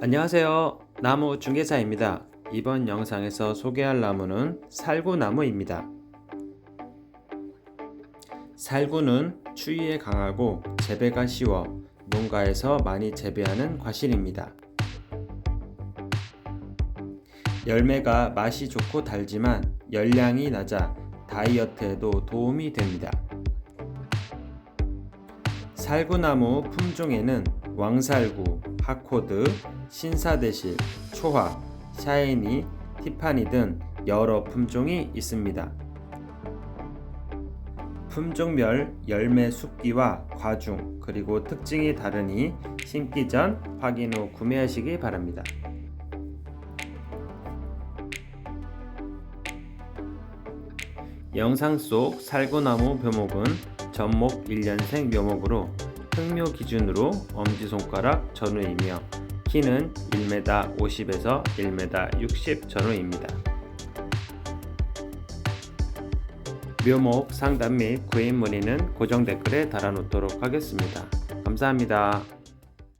안녕하세요. 나무 중개사입니다. 이번 영상에서 소개할 나무는 살구나무입니다. 살구는 추위에 강하고 재배가 쉬워 농가에서 많이 재배하는 과실입니다. 열매가 맛이 좋고 달지만 열량이 낮아 다이어트에도 도움이 됩니다. 살구나무 품종에는 왕살구, 하코드, 신사대실, 초화, 샤이니, 티파니 등 여러 품종이 있습니다. 품종별 열매 숫기와 과중 그리고 특징이 다르니 심기 전 확인 후 구매하시기 바랍니다. 영상 속 살구나무 묘목은 전목 1년생 묘목으로 흑묘 기준으로 엄지손가락 전후이며 키는 1m 50에서 1m 60 전후입니다. 묘목 상담 및 구입 문의는 고정 댓글에 달아놓도록 하겠습니다. 감사합니다.